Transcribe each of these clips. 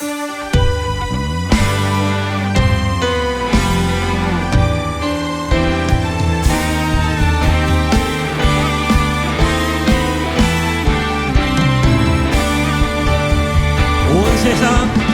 오늘 진.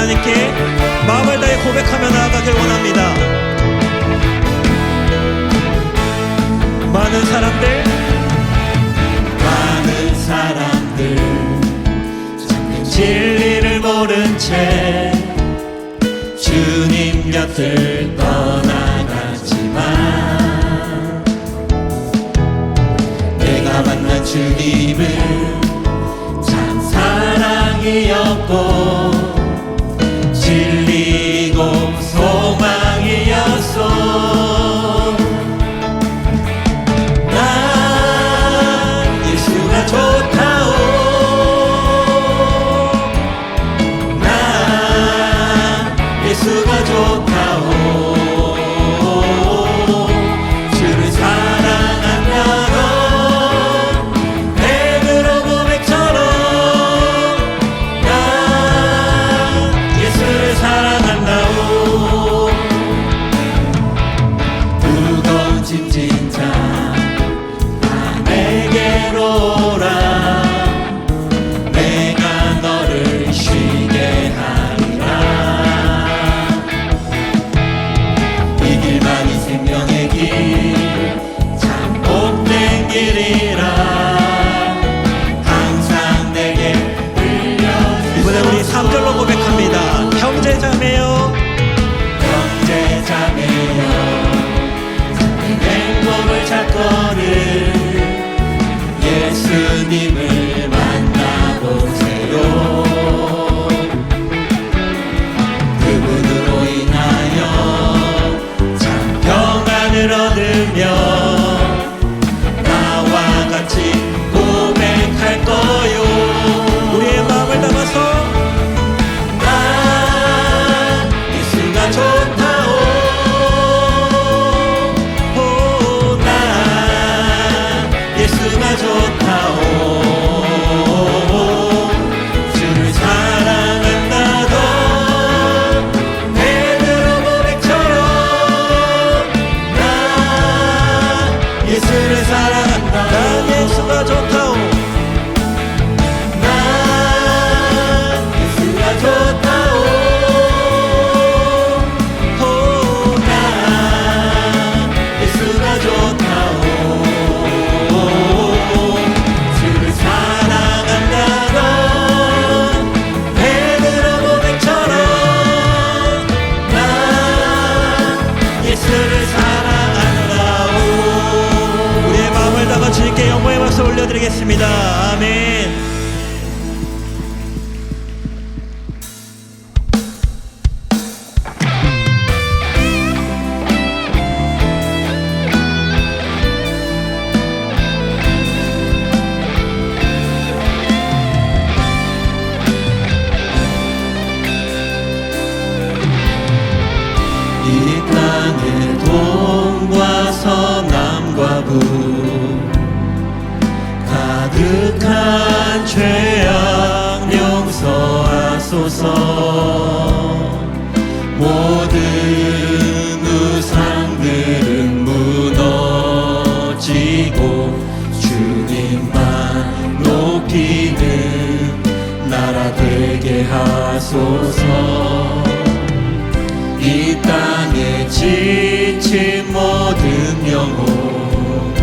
하나님께 마음을 다해 고백하며 나아가길 원합니다. 많은 사람들, 많은 사람들, 진리를 모른 채 주님 곁을 떠나가지만 내가 만난 주님은 참 사랑이었고 나서 남과 부. 가득한 죄악 용서하소서. 모든 우상들은 무너지고 주님만 높이는 나라 되게 하소서. 이 땅에 지 영혼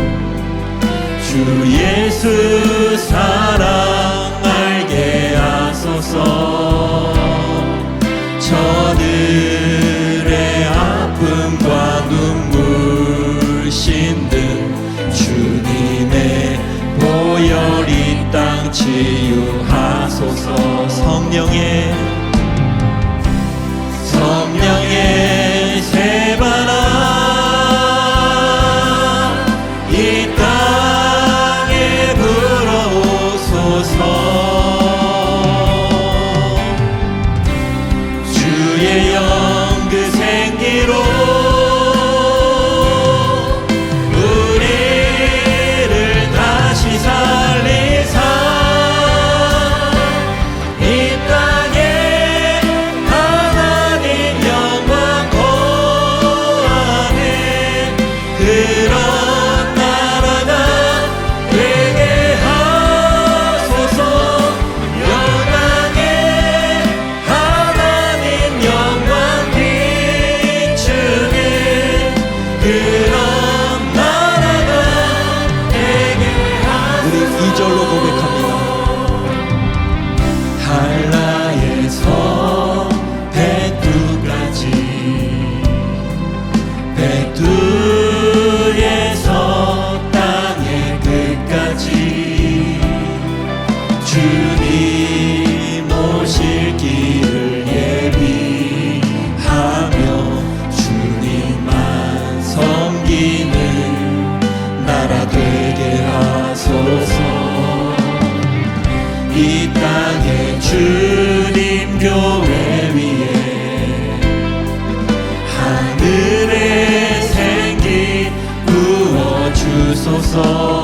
주 예수 사랑 알게 하소서. 저는 땅의 끝까지 주님 오실 길을 예비하며 주님만 섬기는 나라 되게 하소서. 이 땅에 주님 교회 위 So.